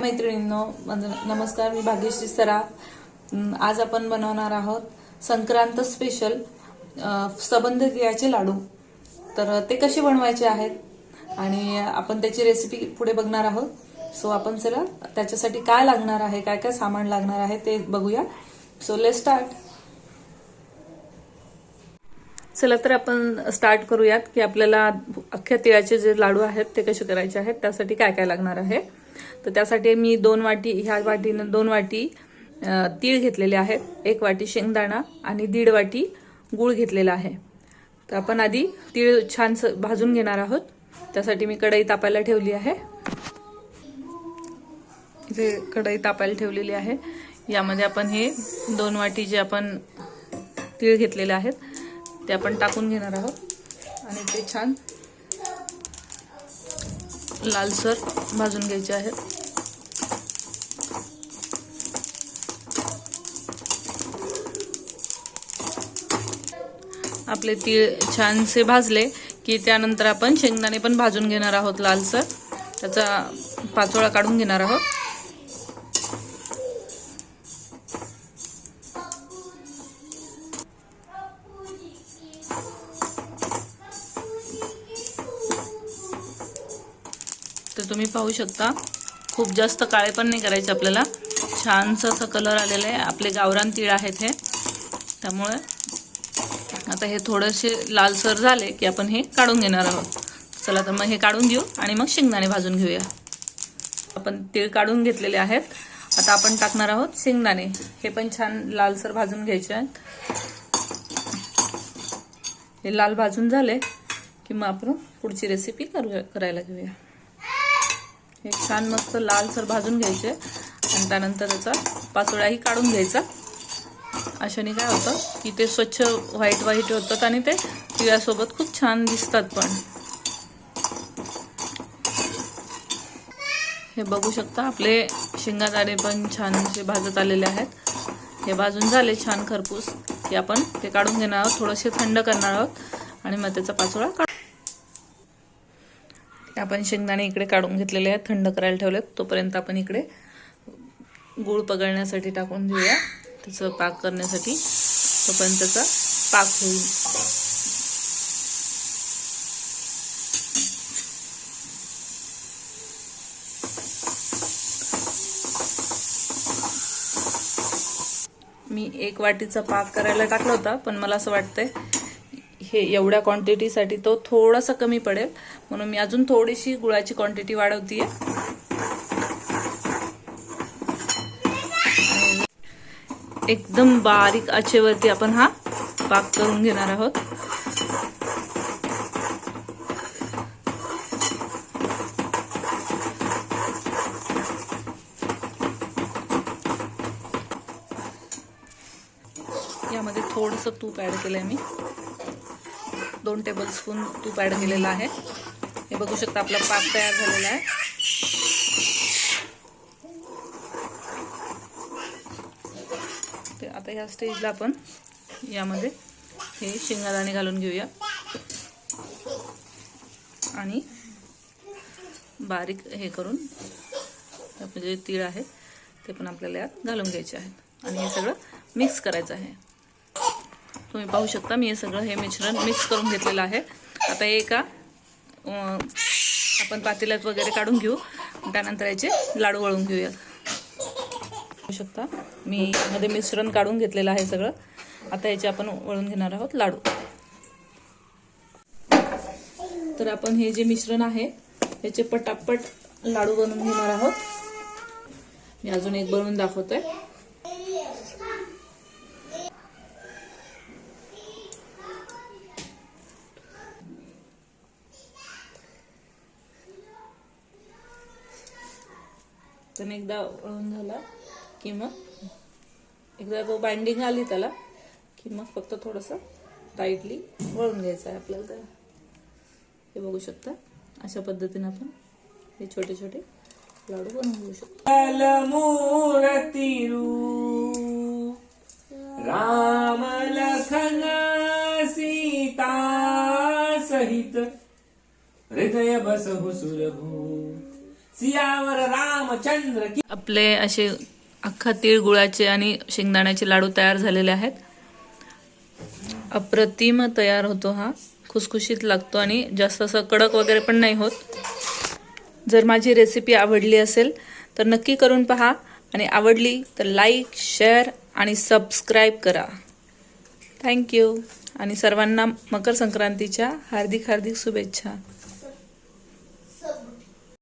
मैत्रिणींनो म्हणजे नमस्कार मी भाग्यश्री सराफ. आज आपण बनवणार आहोत संक्रांत स्पेशल सबंध तिळाचे लाडू. तर ते कसे बनवायचे आहेत आणि आपण त्याची रेसिपी पुढे बघणार आहोत. सो आपण चला त्याच्यासाठी काय लागणार आहे काय काय सामान लागणार आहे ते बघूया. सो लेट स्टार्ट चला तर आपण स्टार्ट करूयात की आपल्याला अख्ख्या तिळाचे जे लाडू आहेत ते कसे करायचे आहेत त्यासाठी काय काय लागणार आहे. तर त्यासाठी मी दोन वाटी ह्या वाटीनं दोन वाटी तीळ घेतलेले आहेत एक वाटी शेंगदाणा आणि दीड वाटी गूळ घेतलेला आहे. तर आपण आधी तीळ छान भाजून घेणार आहोत. त्यासाठी मी कढई तापायला ठेवली आहे. इथे कढई तापायला ठेवलेली आहे. यामध्ये आपण हे दोन वाटी जे आपण तीळ घेतलेले आहेत ते आपण टाकून घेणार आहोत. आणि ते छान लालसर भाजून घ्यायचे आहेत. आपले तीळ छानसे भाजले की त्यानंतर आपण शेंगदाणे पण भाजून घेणार आहोत लालसर त्याचा पाचोळा काढून घेणार आहोत. तुम्ही पाहू शकता. खूप जास्त काळे पण नाही करायचे आपल्याला. छानसं असं कलर आलेला आहे. आपले गावरान तीळ आहेत हे. त्यामुळे आता हे थोडेसे लालसर झाले की आपण हे काढून घेणार आहोत. चला तर मग हे काढून घेऊ आणि मग शेंगदाणे भाजून घेऊया. आपण तीळ काढून घेतलेले आहेत. आता आपण टाकणार आहोत शेंगदाणे. हे पण छान लालसर भाजून घ्यायचे आहेत. हे लाल भाजून झाले की मग आपण पुढची रेसिपी करू करायला घेऊया. हे छान मस्त लालसर भाजून घ्यायचे. आणि त्यानंतर त्याचा पाचोळाही काढून घ्यायचा. अशाने काय होतं की ते स्वच्छ व्हाईट व्हाईट होतात आणि ते तिळासोबत खूप छान दिसतात पण. हे बघू शकता आपले शेंगादाणे पण छान असे भाजत आलेले आहेत. हे भाजून झाले छान खरपूस. की आपण ते काढून घेणार आहोत थोडेसे थंड करणार आहोत. आणि मग त्याचा पाचोळा आपण शेंगदाणे इकडे काढून घेतलेले आहेत थंड करायला ठेवलेत. तोपर्यंत आपण इकडे गूळ पगळण्यासाठी टाकून देऊया त्याचं पाक करण्यासाठी तोपर्यंत त्याचा पाक होईल. मी एक वाटीचा पाक करायला टाकला होता पण मला असं वाटतंय हे एवढ्या क्वांटिटीसाठी तो थोडासा कमी पडेल. म्हणून मी अजून थोडीशी गुळाची क्वांटिटी वाढवतीये. एकदम बारीक आचेवरती आपण हा पाक करून घेणार आहोत. यामध्ये थोडंसं तूप ॲड केलं आहे मी. दोन टेबलस्पून तूप ॲड केलेलं आहे. हे बघू शकता आपला पाक तयार झालेला आहे. ते आता ह्या स्टेजला आपण यामध्ये हे शेंगादाणे घालून घेऊया. आणि बारीक हे करून आपले जे तीळ आहे ते पण आपल्याला यात घालून घ्यायचे आहेत. आणि हे सगळं मिक्स करायचं आहे. तुम्ही पाहू शकता मी हे सगळं हे मिश्रण मिक्स करून घेतलेलं आहे. आता हे एका आपण पातेल्यात वगैरे काढून घेऊ. त्यानंतर याचे लाडू वळून घेऊयात. पाहू शकता मी मध्ये मिश्रण काढून घेतलेलं आहे सगळं. आता याचे आपण वळून घेणार आहोत लाडू. तर आपण हे जे मिश्रण आहे याचे पटापट लाडू बनवून घेणार आहोत. मी अजून एक बनवून दाखवतोय. तर एकदा वळून झाला की मग एकदा तो बाइंडिंग आली त्याला की मग फक्त थोडंसं टाईटली वळून घ्यायचं आहे आपल्याला त्याला. हे बघू शकता. अशा पद्धतीने आपण हे छोटे छोटे लाडू बनवून घेऊ शकतो. राम लखन सीता सहित हृदय बसहु सुरभू। सियावर रामचंद्र की आपले असे अख्खा तिळगुळाचे आणि शेंगदाण्याचे लाडू तयार झालेले आहेत. अप्रतिम तयार होतो हा. खुसखुशीत लागतो आणि जास्त असं कडक वगैरे पण नाही होत. जर माझी रेसिपी आवडली असेल तर नक्की करून पहा. आणि आवडली तर लाईक शेअर आणि सबस्क्राईब करा. थँक्यू आणि सर्वांना मकर संक्रांतीच्या हार्दिक हार्दिक शुभेच्छा.